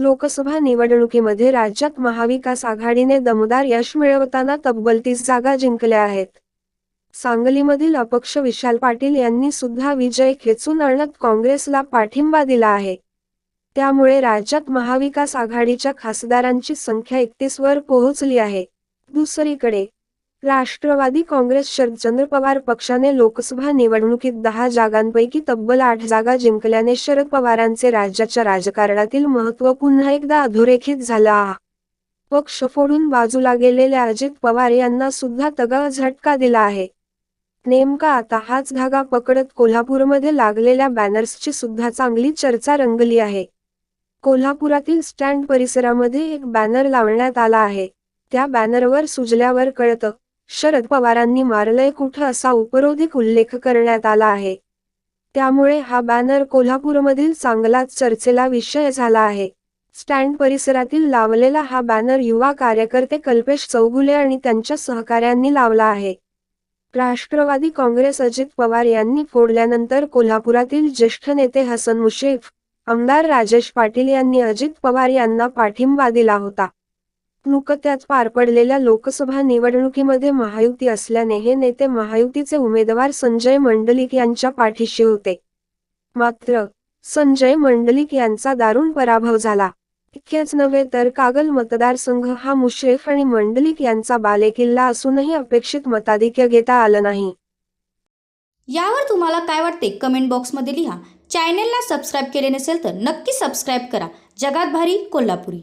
लोकसभा निवडणुकीमध्ये राज्यात महाविकास आघाडीने दमदार यश मिळवताना तब्बल तीस जागा जिंकल्या आहेत. सांगलीमधील अपक्ष विशाल पाटील यांनी सुद्धा विजय खेचून आणत काँग्रेसला पाठिंबा दिला आहे. त्यामुळे राज्यात महाविकास आघाडीच्या खासदारांची संख्या एकतीस वर पोहोचली आहे. दुसरीकडे राष्ट्रवादी काँग्रेस शरदचंद्र पवार पक्षाने लोकसभा निवडणुकीत दहा जागांपैकी तब्बल आठ जागा जिंकल्याने शरद पवारांचे राज्याच्या राजकारणातील महत्त्व पुन्हा एकदा अधोरेखित झाला पक्ष फोडून बाजूला गेलेल्या अजित पवार यांना सुद्धा तगा झटका दिला आहे. नेमका आता हाच धागा पकडत कोल्हापूरमध्ये लागलेल्या बॅनर्सची सुद्धा चांगली चर्चा रंगली आहे. कोल्हापुरातील स्टँड परिसरामध्ये एक बॅनर लावण्यात आला आहे. त्या बॅनरवर सुजल्यावर कळतं शरद पवारांनी मारलंय कुठं असा उपरोधिक उल्लेख करण्यात आला आहे. त्यामुळे हा बॅनर कोल्हापूरमधील चांगलाच चर्चेला विषय झाला आहे. स्टँड परिसरातील लावलेला हा बॅनर युवा कार्यकर्ते कल्पेश चौगुले आणि त्यांच्या सहकाऱ्यांनी लावला आहे. राष्ट्रवादी काँग्रेस अजित पवार यांनी फोडल्यानंतर कोल्हापुरातील ज्येष्ठ नेते हसन मुश्रीफ आमदार राजेश पाटील यांनी अजित पवार यांना पाठिंबा दिला होता. नुकत्याच पार पडलेल्या लोकसभा निवडणुकीमध्ये महायुती असल्याने हे नेते महायुतीचे उमेदवार संजय मंडलिक यांच्या पाठीशी होते. मात्र संजय मंडलिक यांचा दारुण पराभव झाला. इतकेच नव्हे तर कागल मतदारसंघ हा मुश्रेफ आणि मंडलिक यांचा बालेकिल्ला असूनही अपेक्षित मताधिक्य घेता आलं नाही. यावर तुम्हाला काय वाटते? कमेंट बॉक्समध्ये लिहा. चॅनेलला सबस्क्राईब केले नसेल तर नक्की सबस्क्राईब करा. जगात भारी कोल्हापुरी.